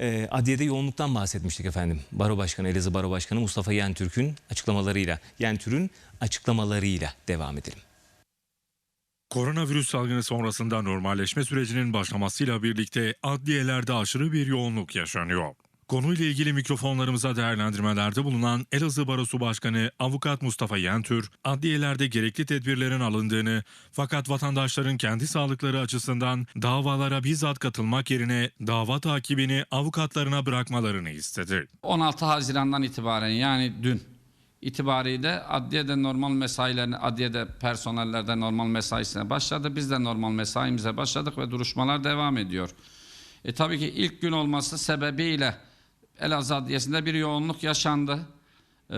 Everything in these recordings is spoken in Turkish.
Ee, adliyede yoğunluktan bahsetmiştik efendim. Baro Başkanı, Elazığ Baro Başkanı Mustafa Yentürk'ün açıklamalarıyla, Yentürk'ün açıklamalarıyla devam edelim. Koronavirüs salgını sonrasında normalleşme sürecinin başlamasıyla birlikte adliyelerde aşırı bir yoğunluk yaşanıyor. Konuyla ilgili mikrofonlarımıza değerlendirmelerde bulunan Elazığ Barosu Başkanı Avukat Mustafa Yentür, adliyelerde gerekli tedbirlerin alındığını fakat vatandaşların kendi sağlıkları açısından davalara bizzat katılmak yerine dava takibini avukatlarına bırakmalarını istedi. 16 Haziran'dan itibaren yani dün itibariyle adliyede normal mesailerini, adliyede personellerde normal mesaisine başladı. Biz de normal mesaimize başladık ve duruşmalar devam ediyor. E tabii ki ilk gün olması sebebiyle Elazığ Adliyesi'nde bir yoğunluk yaşandı. Ee,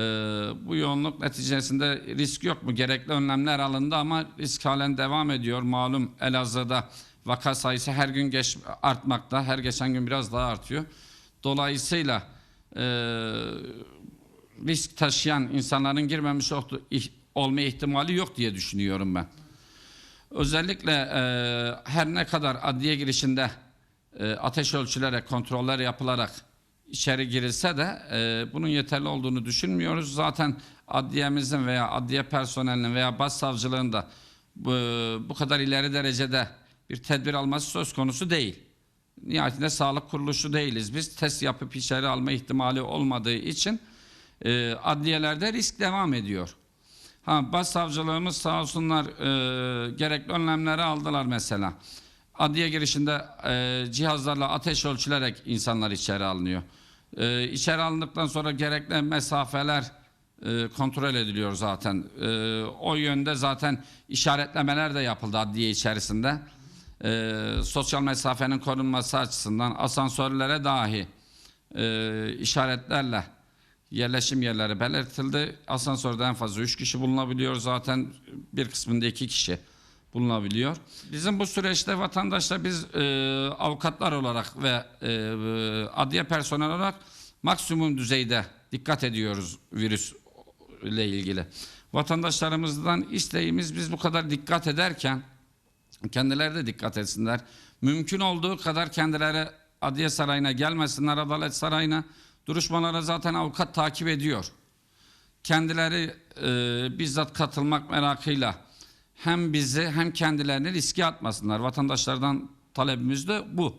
bu yoğunluk neticesinde risk yok mu? Gerekli önlemler alındı ama risk halen devam ediyor. Malum Elazığ'da vaka sayısı her gün geç, artmakta. Her geçen gün biraz daha artıyor. Dolayısıyla e, risk taşıyan insanların girmemiş olma ihtimali yok diye düşünüyorum ben. Özellikle e, her ne kadar adliye girişinde e, ateş ölçülerek kontroller yapılarak içeri girilse de e, bunun yeterli olduğunu düşünmüyoruz. Zaten adliyemizin veya adliye personelinin veya başsavcılığın da bu, bu kadar ileri derecede bir tedbir alması söz konusu değil. Nihayetinde sağlık kuruluşu değiliz. Biz test yapıp içeri alma ihtimali olmadığı için e, adliyelerde risk devam ediyor. Ha, başsavcılığımız sağ olsunlar e, gerekli önlemleri aldılar mesela. Adliye girişinde e, cihazlarla ateş ölçülerek insanlar içeri alınıyor. E, içeri alındıktan sonra gerekli mesafeler e, kontrol ediliyor zaten. E, o yönde zaten işaretlemeler de yapıldı adliye içerisinde. E, sosyal mesafenin korunması açısından asansörlere dahi e, işaretlerle yerleşim yerleri belirtildi. Asansörde en fazla 3 kişi bulunabiliyor. Zaten bir kısmında 2 kişi bulunabiliyor. Bizim bu süreçte vatandaşlar biz e, avukatlar olarak ve e, adliye personel olarak maksimum düzeyde dikkat ediyoruz virüs ile ilgili. Vatandaşlarımızdan isteğimiz biz bu kadar dikkat ederken kendileri de dikkat etsinler. Mümkün olduğu kadar kendileri Adliye Sarayı'na gelmesinler, Adalet Sarayı'na. Duruşmalara zaten avukat takip ediyor. Kendileri e, bizzat katılmak merakıyla hem bizi hem kendilerini riske atmasınlar. Vatandaşlardan talebimiz de bu.